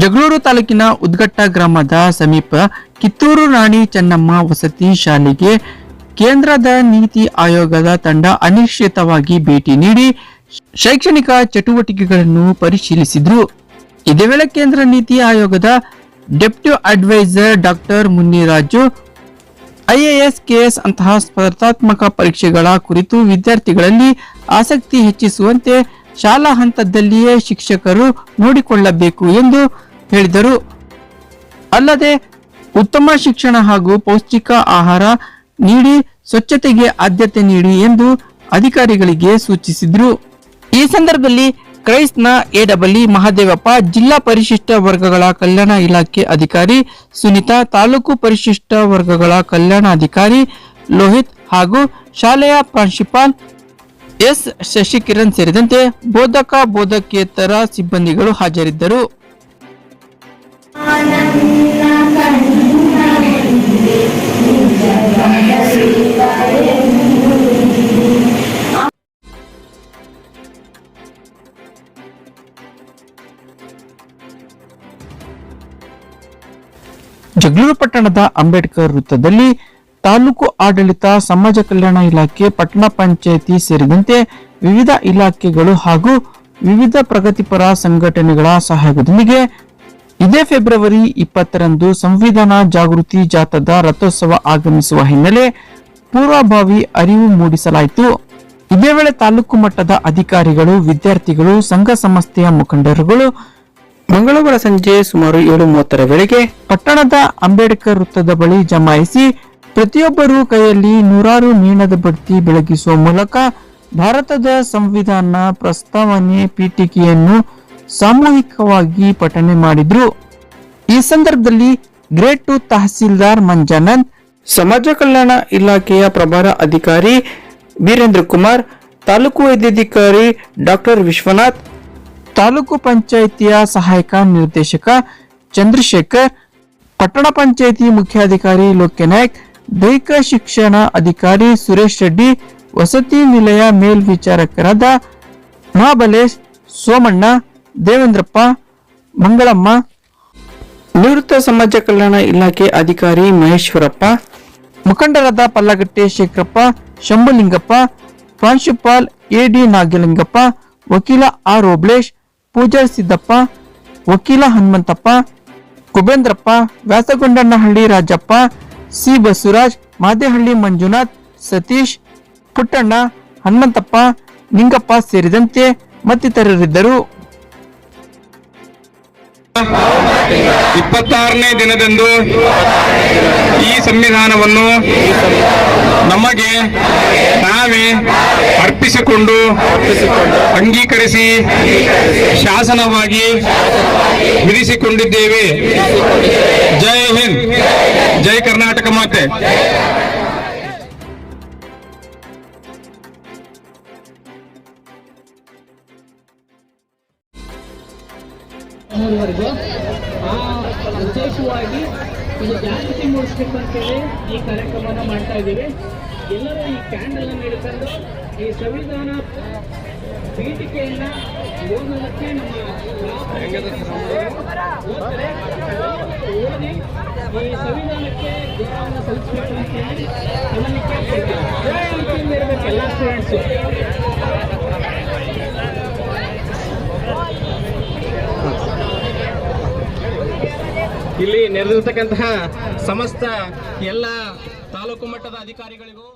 ಜಗಳೂರು ತಾಲೂಕಿನ ಉದ್ಗಟ್ಟ ಗ್ರಾಮದ ಸಮೀಪ ಕಿತ್ತೂರು ರಾಣಿ ಚೆನ್ನಮ್ಮ ವಸತಿ ಶಾಲೆಗೆ ಕೇಂದ್ರದ ನೀತಿ ಆಯೋಗದ ತಂಡ ಅನಿಶ್ಚಿತವಾಗಿ ಭೇಟಿ ನೀಡಿ ಶೈಕ್ಷಣಿಕ ಚಟುವಟಿಕೆಗಳನ್ನು ಪರಿಶೀಲಿಸಿದ್ರು. ಇದೇ ವೇಳೆ ಕೇಂದ್ರ ನೀತಿ ಆಯೋಗದ deputy adviser doctor Munniraju IAS, KS ಅಂತಹ ಸ್ಪರ್ಧಾತ್ಮಕ ಪರೀಕ್ಷೆಗಳ ಕುರಿತು ವಿದ್ಯಾರ್ಥಿಗಳಲ್ಲಿ ಆಸಕ್ತಿ ಹೆಚ್ಚಿಸುವಂತೆ ಶಾಲಾ ಹಂತದಲ್ಲಿಯೇ ಶಿಕ್ಷಕರು ನೋಡಿಕೊಳ್ಳಬೇಕು ಎಂದು ಹೇಳಿದರು. ಅಲ್ಲದೆ ಉತ್ತಮ ಶಿಕ್ಷಣ ಹಾಗೂ ಪೌಷ್ಟಿಕ ಆಹಾರ ನೀಡಿ, ಸ್ವಚ್ಛತೆಗೆ ಆದ್ಯತೆ ನೀಡಿ ಎಂದು ಅಧಿಕಾರಿಗಳಿಗೆ ಸೂಚಿಸಿದರು. ಈ ಸಂದರ್ಭದಲ್ಲಿ ಕ್ರೈಸ್ನ ಎಡಬಲ್ಲಿ ಮಹಾದೇವಪ್ಪ, ಜಿಲ್ಲಾ ಪರಿಶಿಷ್ಟ ವರ್ಗಗಳ ಕಲ್ಯಾಣ ಇಲಾಖೆ ಅಧಿಕಾರಿ ಸುನಿತಾ, ತಾಲೂಕು ಪರಿಶಿಷ್ಟ ವರ್ಗಗಳ ಕಲ್ಯಾಣಾಧಿಕಾರಿ ಲೋಹಿತ್ ಹಾಗೂ ಶಾಲೆಯ ಪ್ರಾಂಶುಪಾಲ್ ಎಸ್ ಶಶಿಕಿರಣ್ ಸೇರಿದಂತೆ ಬೋಧಕ, ಬೋಧಕೇತರ ಸಿಬ್ಬಂದಿಗಳು ಹಾಜರಿದ್ದರು. ಜಗಳೂರು ಪಟ್ಟಣದ ಅಂಬೇಡ್ಕರ್ ವೃತ್ತದಲ್ಲಿ ತಾಲೂಕು ಆಡಳಿತ, ಸಮಾಜ ಕಲ್ಯಾಣ ಇಲಾಖೆ, ಪಟ್ಟಣ ಪಂಚಾಯಿತಿ ಸೇರಿದಂತೆ ವಿವಿಧ ಇಲಾಖೆಗಳು ಹಾಗೂ ವಿವಿಧ ಪ್ರಗತಿಪರ ಸಂಘಟನೆಗಳ ಸಹಯೋಗದೊಂದಿಗೆ ಇದೇ ಫೆಬ್ರವರಿ ಇಪ್ಪತ್ತರಂದು ಸಂವಿಧಾನ ಜಾಗೃತಿ ಜಾಥಾದ ರಥೋತ್ಸವ ಆಗಮಿಸುವ ಹಿನ್ನೆಲೆ ಪೂರ್ವಭಾವಿ ಅರಿವು ಮೂಡಿಸಲಾಯಿತು. ಇದೇ ವೇಳೆ ತಾಲೂಕು ಮಟ್ಟದ ಅಧಿಕಾರಿಗಳು, ವಿದ್ಯಾರ್ಥಿಗಳು, ಸಂಘ ಸಂಸ್ಥೆಯ ಮುಖಂಡರುಗಳು ಮಂಗಳವಾರ ಸಂಜೆ ಸುಮಾರು ಏಳು ಮೂವತ್ತರ ವೇಳೆಗೆ ಪಟ್ಟಣದ ಅಂಬೇಡ್ಕರ್ ವೃತ್ತದ ಬಳಿ ಜಮಾಯಿಸಿ ಪ್ರತಿಯೊಬ್ಬರು ಕೈಯಲ್ಲಿ ನೂರಾರು ಮೀನದ ಬಡ್ತಿ ಬೆಳಗಿಸುವ ಮೂಲಕ ಭಾರತದ ಸಂವಿಧಾನ ಪ್ರಸ್ತಾವನೆ ಪೀಠಿಕೆಯನ್ನು ಸಾಮೂಹಿಕವಾಗಿ ಪಠಣೆ ಮಾಡಿದ್ರು. ಈ ಸಂದರ್ಭದಲ್ಲಿ ಗ್ರೇಟ್ ಟು ತಹಸೀಲ್ದಾರ್ ಮಂಜಾನಂದ್, ಸಮಾಜ ಕಲ್ಯಾಣ ಇಲಾಖೆಯ ಪ್ರಭಾರ ಅಧಿಕಾರಿ ವೀರೇಂದ್ರ ಕುಮಾರ್, ತಾಲೂಕು ವೈದ್ಯಾಧಿಕಾರಿ ಡಾಕ್ಟರ್ ವಿಶ್ವನಾಥ್, ತಾಲೂಕು ಪಂಚಾಯಿತಿಯ ಸಹಾಯಕ ನಿರ್ದೇಶಕ ಚಂದ್ರಶೇಖರ್, ಪಟ್ಟಣ ಪಂಚಾಯಿತಿ ಮುಖ್ಯಾಧಿಕಾರಿ ಲೋಕ್ಯನಾಯಕ್ ದೈಹಿಕ ಶಿಕ್ಷಣ ಅಧಿಕಾರಿ ಸುರೇಶ್ ರೆಡ್ಡಿ, ವಸತಿ ನಿಲಯ ಮೇಲ್ವಿಚಾರಕರಾದ ಮಹಾಬಲೇಶ್ ಸೋಮಣ್ಣ ದೇವೇಂದ್ರಪ್ಪ, ಮಂಗಳಮ್ಮ, ನಿವೃತ್ತ ಸಮಾಜ ಕಲ್ಯಾಣ ಇಲಾಖೆ ಅಧಿಕಾರಿ ಮಹೇಶ್ವರಪ್ಪ, ಮುಖಂಡರಾದ ಪಲ್ಲಗಟ್ಟೆ ಶೇಖರಪ್ಪ, ಶಂಭುಲಿಂಗಪ್ಪ, ಪ್ರಾಂಶುಪಾಲ್ ಎಡಿ ನಾಗಲಿಂಗಪ್ಪ, ವಕೀಲ ಆರ್ ಓಬ್ಲೇಶ್ ಪೂಜಾರ್ ಸಿದ್ದಪ್ಪ, ವಕೀಲ ಹನುಮಂತಪ್ಪ, ಕುಬೇಂದ್ರಪ್ಪ, ವ್ಯಾಸಗೊಂಡನಹಳ್ಳಿ ರಾಜಪ್ಪ, ಸಿ ಬಸವರಾಜ್, ಮಾದೇಹಳ್ಳಿ ಮಂಜುನಾಥ್, ಸತೀಶ್, ಪುಟ್ಟಣ್ಣ, ಹನುಮಂತಪ್ಪ, ನಿಂಗಪ್ಪ ಸೇರಿದಂತೆ ಮತ್ತಿತರರಿದ್ದರು. ಇಪ್ಪತ್ತಾರನೇ ದಿನದಂದು ಈ ಸಂವಿಧಾನವನ್ನು ನಮಗೆ ನಾವೇ ಅರ್ಪಿಸಿಕೊಂಡು ಅಂಗೀಕರಿಸಿ ಶಾಸನವಾಗಿ ವಿಧಿಸಿಕೊಂಡಿದ್ದೇವೆ. ಜೈ ಹಿಂದ್. ಜೈ ಕರ್ನಾಟಕ ಮಾತೆ. ಅನ್ನೋವರೆಗೂ ಆ, ವಿಶೇಷವಾಗಿ ಒಂದು ಜಾಗೃತಿ ಮೂಡಿಸ್ಬೇಕಂತೇಳಿ ಈ ಕಾರ್ಯಕ್ರಮವನ್ನು ಮಾಡ್ತಾ ಇದ್ದೀವಿ. ಎಲ್ಲರೂ ಈ ಕ್ಯಾಂಡಲ್ ಅನ್ನು ಹಿಡ್ಕೊಂಡು ಈ ಸಂವಿಧಾನ ಪೀಠಿಕೆಯನ್ನ ಓದೋದಕ್ಕೆ ನಮ್ಮ. ಓದಿ ಈ ಸಂವಿಧಾನಕ್ಕೆ ಗೌರವವನ್ನು ಸಲ್ಲಿಸಬೇಕು ಅಂತ ಹೇಳಿ ಇರಬೇಕು ಎಲ್ಲ ಸ್ಟೂಡೆಂಟ್ಸು ಇಲ್ಲಿ ನೆರೆದಿರ್ತಕ್ಕಂತಹ ಸಮಸ್ತ ಎಲ್ಲ ತಾಲೂಕು ಮಟ್ಟದ ಅಧಿಕಾರಿಗಳಿಗೂ